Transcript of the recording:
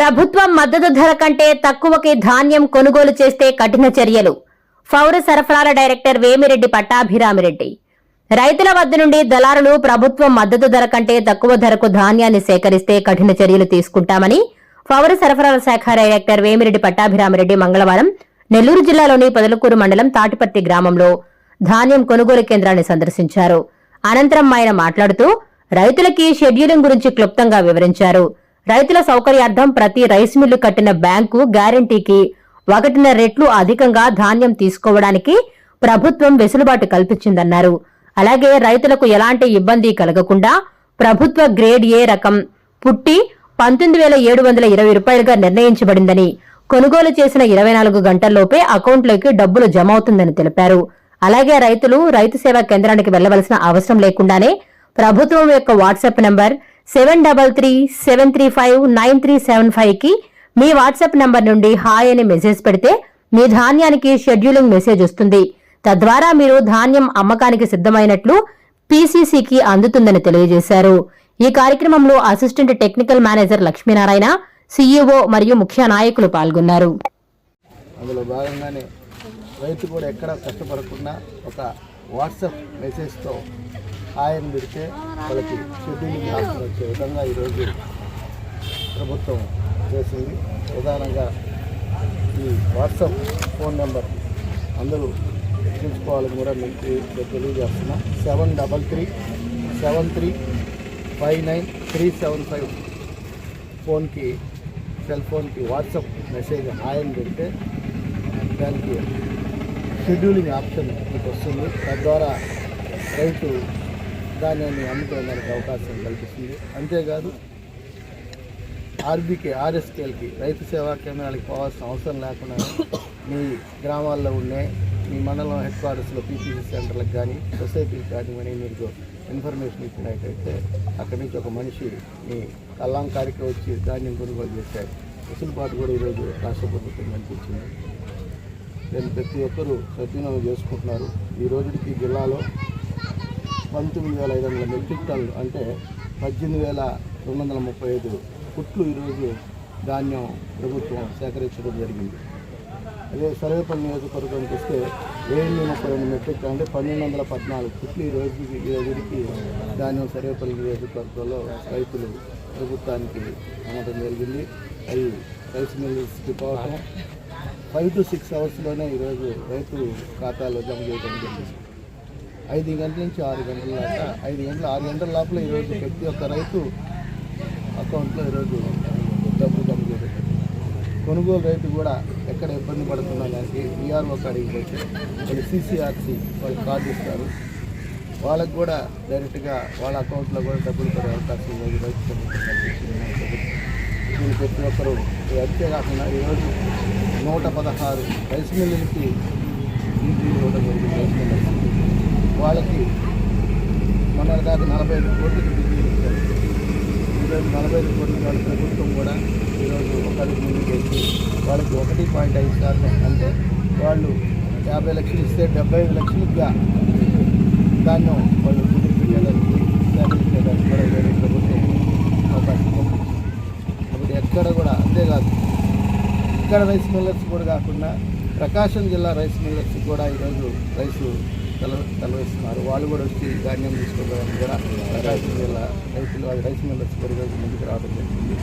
ప్రభుత్వం మద్దతు ధర కంటే తక్కువకి ధాన్యం కొనుగోలు చేస్తే కఠిన చర్యలు. పౌర సరఫరాల డైరెక్టర్ వేమిరెడ్డి పట్టాభిరామిరెడ్డి. రైతుల వద్ద నుండి దళారులు ప్రభుత్వం మద్దతు ధర కంటే తక్కువ ధరకు ధాన్యాన్ని సేకరిస్తే కఠిన చర్యలు తీసుకుంటామని పౌర సరఫరాల శాఖ డైరెక్టర్ వేమిరెడ్డి పట్టాభిరామిరెడ్డి మంగళవారం నెల్లూరు జిల్లాలోని పదలకూరు మండలం తాటిపత్తి గ్రామంలో ధాన్యం కొనుగోలు కేంద్రాన్ని సందర్శించారు. అనంతరం ఆయన మాట్లాడుతూ రైతులకి షెడ్యూలింగ్ గురించి క్లుప్తంగా వివరించారు. రైతుల సౌకర్యార్థం ప్రతి రైస్ మిల్లు కట్టిన బ్యాంకు గ్యారంటీకి ఒకటిన్నర రెట్లు అధికంగా ధాన్యం తీసుకోవడానికి ప్రభుత్వం వెసులుబాటు కల్పించిందన్నారు. అలాగే రైతులకు ఎలాంటి ఇబ్బంది కలగకుండా ప్రభుత్వ గ్రేడ్ ఏ రకం పుట్టి పంతొమ్మిది వేల ఏడు వందల ఇరవై రూపాయలుగా నిర్ణయించబడిందని కొనుగోలు చేసిన ఇరవై నాలుగు గంటల్లోపే అకౌంట్లోకి డబ్బులు జమ అవుతుందని తెలిపారు. అలాగే రైతులు రైతు సేవా కేంద్రానికి వెళ్ళవలసిన అవసరం లేకుండానే ప్రభుత్వం యొక్క WhatsApp number seven double three seven three five nine three seven ఫైవ్కి మీ వాట్సాప్ నంబర్ నుండి హాయ్ అని మెసేజ్ పెడితే మీ ధాన్యానికి షెడ్యూలింగ్ మెసేజ్ వస్తుంది. తద్వారా మీరు ధాన్యం అమ్మకానికి సిద్ధమైనట్లు పీసీసీకి అందుతుందని తెలియజేశారు. ఈ కార్యక్రమంలో assistant technical manager Lakshminarayana CEO మరియు ముఖ్య నాయకులు పాల్గొన్నారు. అందులో భాగంగానే రైతు కూడా ఎక్కడ కష్టపడకుండా ఒక వాట్సాప్ మెసేజ్తో హాయ్ పెడితే వాళ్ళకి షెడ్యూలింగ్ ఆప్షన్ వచ్చే విధంగా ఈరోజు ప్రభుత్వం చేసింది. ప్రధానంగా ఈ వాట్సాప్ ఫోన్ నెంబర్ అందరూ చూసుకోవాలని కూడా మీకు తెలియజేస్తున్నా. Seven double three seven three five nine three seven five ఫోన్కి సెల్ ఫోన్కి వాట్సాప్ మెసేజ్ హాయ్ పెడితే దానికి షెడ్యూలింగ్ ఆప్షన్ మీకు వస్తుంది. తద్వారా రైతు ధాన్యాన్ని అమ్ముకోవడానికి అవకాశం కల్పిస్తుంది. అంతేకాదు ఆర్బీకే ఆర్ఎస్కేఎల్కి రైతు సేవా కేంద్రాలకు పోవాల్సిన అవసరం లేకుండా మీ గ్రామాల్లో ఉండే మీ మండలం హెడ్ క్వార్టర్స్లో పీపీసీ సెంటర్లకు కానీ సొసైటీకి కానీ అని మీకు ఇన్ఫర్మేషన్ ఇచ్చినట్టయితే అక్కడి నుంచి ఒక మనిషి మీ కల్లాంకారికి వచ్చి ధాన్యం కొనుగోలు చేశారు వెసులుబాటు కూడా ఈరోజు రాష్ట్ర ప్రభుత్వం కనిపించింది నేను ప్రతి ఒక్కరూ సద్వినియోగం చేసుకుంటున్నారు. ఈ రోజుకి జిల్లాలో పంతొమ్మిది వేల ఐదు వందల మెట్రిక్ టన్నులు అంటే పద్దెనిమిది వేల రెండు వందల ముప్పై ఐదు కుట్లు ఈరోజు ధాన్యం ప్రభుత్వం సేకరించడం జరిగింది. అదే సర్వేపల్లి నియోజకవర్గానికి వస్తే ఏడు ముప్పై రెండు మెట్రిక్ టన్ అంటే పన్నెండు వందల పద్నాలుగు కుట్లు ఈ రోజుకి ఈ రోజుకి ధాన్యం సర్వేపల్లి నియోజకవర్గంలో రైతులు ప్రభుత్వానికి అమ్మటం జరిగింది. అవి రైస్ మిల్స్కి పోవటం ఫైవ్ టు సిక్స్ అవర్స్లోనే ఈరోజు రైతు ఖాతాలో జమ చేయడం జరిగింది. ఐదు గంటల నుంచి ఆరు గంటల దాకా ఐదు గంటల ఆరు గంటల లోపల ఈరోజు ప్రతి ఒక్క రైతు అకౌంట్లో ఈరోజు డబ్బులు జమ చేయడం కొనుగోలు రైతు కూడా ఎక్కడ ఇబ్బంది పడుతున్నా దానికి విఆర్ఓ కాడికి పోతే వాళ్ళు సీసీఆర్సీ వాళ్ళు కార్డు ఇస్తారు. వాళ్ళకు కూడా డైరెక్ట్గా వాళ్ళ అకౌంట్లో కూడా డబ్బులు పడే అవకాశం లేదు. రైతు దీన్ని ప్రతి ఒక్కరూ అంతేకాకుండా ఈరోజు నూట పదహారు రైస్ మిల్లులకి ఇంక్రీజ్ ఇవ్వడం జరిగింది రైస్ మిల్లర్స్కి. వాళ్ళకి మొన్న నలభై ఐదు కోట్లకి డిగ్రీ ఈరోజు నలభై ఐదు కోట్లు వాళ్ళ ప్రభుత్వం కూడా ఈరోజు ఒకరికి అడుగు వాళ్ళకి ఒకటి పాయింట్ ఐదు శాతం అంటే వాళ్ళు యాభై లక్షలు ఇస్తే డెబ్బై ఐదు లక్షలుగా దాన్ని వాళ్ళు కుదిరిపెట్టేదానికి సేకరించేదానికి కూడా ఈరోజు ప్రభుత్వం అవకాశం కాబట్టి ఎక్కడ కూడా అంతేకాదు ఇక్కడ రైస్ మిల్లర్స్ కూడా కాకుండా ప్రకాశం జిల్లా రైస్ మిల్లర్స్ కూడా ఈరోజు రైసు తల తెలవేస్తున్నారు వాళ్ళు కూడా వచ్చి ధాన్యం తీసుకోవడానికి కూడా రైతు జిల్లా రైతులు రైస్ మిల్ వచ్చి ఈరోజు ముందుకు రావడం జరిగింది.